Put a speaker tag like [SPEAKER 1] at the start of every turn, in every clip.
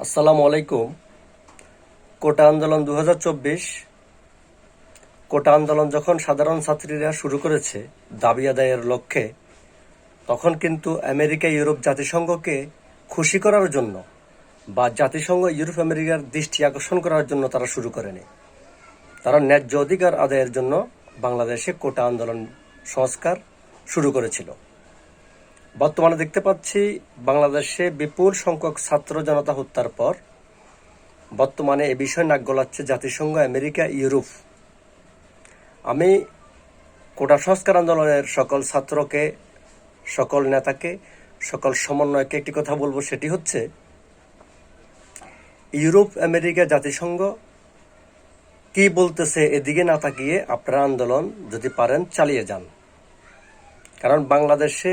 [SPEAKER 1] আসসালামু আলাইকুম। কোটা আন্দোলন দু হাজার চব্বিশ, কোটা আন্দোলন যখন সাধারণ ছাত্রীরা শুরু করেছে দাবি আদায়ের লক্ষ্যে, তখন কিন্তু আমেরিকা, ইউরোপ জাতিসংঘকে খুশি করার জন্য বা জাতিসংঘ, ইউরোপ, আমেরিকার দৃষ্টি আকর্ষণ করার জন্য তারা শুরু করেনি। তারা ন্যায্য অধিকার আদায়ের জন্য বাংলাদেশে কোটা আন্দোলন সংস্কার শুরু করেছিল। বর্তমানে দেখতে পাচ্ছি বাংলাদেশে বিপুল সংখ্যক ছাত্র জনতা হত্যার পর বর্তমানে এ বিষয়ে নাক গলাচ্ছে জাতিসংঘ, আমেরিকা, ইউরোপ। আমি কোটা সংস্কার আন্দোলনের সকল ছাত্রকে, সকল নেতাকে, সকল সমন্বয়কে একটি কথা বলব, সেটি হচ্ছে ইউরোপ, আমেরিকা, জাতিসংঘ কি বলতেছে এদিকে না তাকিয়ে আপনারা আন্দোলন যদি পারেন চালিয়ে যান। কারণ বাংলাদেশে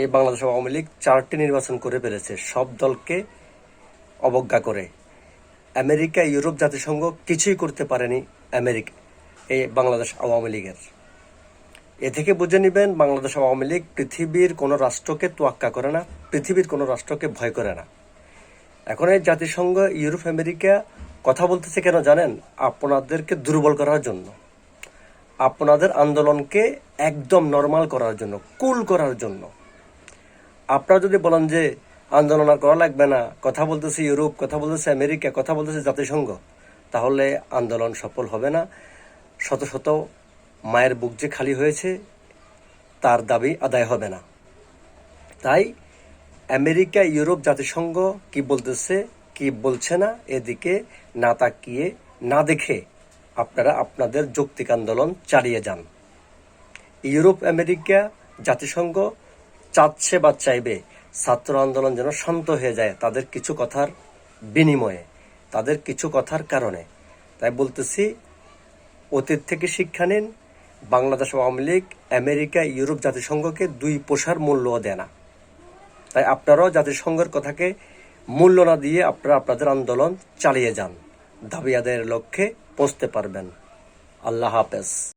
[SPEAKER 1] এই বাংলাদেশ আওয়ামী লীগ চারটি নির্বাচন করে ফেলেছে। সব দলকে অবজ্ঞা করে। আমেরিকা, ইউরোপ জাতিসংঘ কিছুই করতে পারেনি আমেরিকা, এই বাংলাদেশ আওয়ামী লীগের। এ থেকে বুঝে নেবেন, বাংলাদেশ আওয়ামী লীগ পৃথিবীর কোনো রাষ্ট্রকে তোয়াক্কা করে না, পৃথিবীর কোনো রাষ্ট্রকে ভয় করে না। এখন এই জাতিসংঘ, ইউরোপ, আমেরিকা কথা বলতেছে কেন জানেন? আপনাদেরকে দুর্বল করার জন্য। আপনাদের আন্দোলনকে একদম নর্মাল করার জন্য, কুল করার জন্য। আপনারা যদি বলেন যে আন্দোলন আর করা লাগবে না, কথা বলতেছে ইউরোপ, কথা বলতেছে আমেরিকা, কথা বলতেছে জাতিসংঘ, তাহলে আন্দোলন সফল হবে না। শত শত মায়ের বুক যে খালি হয়েছে, তার দাবি আদায় হবে না। তাই আমেরিকা, ইউরোপ, জাতিসংঘ কি বলতেছে, কি বলছে না, এদিকে না তাকিয়ে, না দেখে আপনারা আপনাদের যৌক্তিক আন্দোলন চালিয়ে যান। ইউরোপ, আমেরিকা, জাতিসংঘ চাচ্ছে বা চাইবে, ছাত্র আন্দোলন যেন শান্ত হয়ে যায়, তাদের কিছু কথার বিনিময়ে, তাদের কিছু কথার কারণে। তাই বলতেছি, অতীত থেকে শিক্ষা নিন। বাংলাদেশ আওয়ামী লীগ, আমেরিকা, ইউরোপ জাতিসংঘকে দুই পোষার মূল্য দেয় না। তাই আপনারাও জাতিসংঘের কথাকে মূল্য না দিয়ে আপনারা আপনাদের আন্দোলন চালিয়ে যান। দাবি আদায়ের লক্ষ্যে পৌঁছতে পারবেন। আল্লাহ হাফেজ।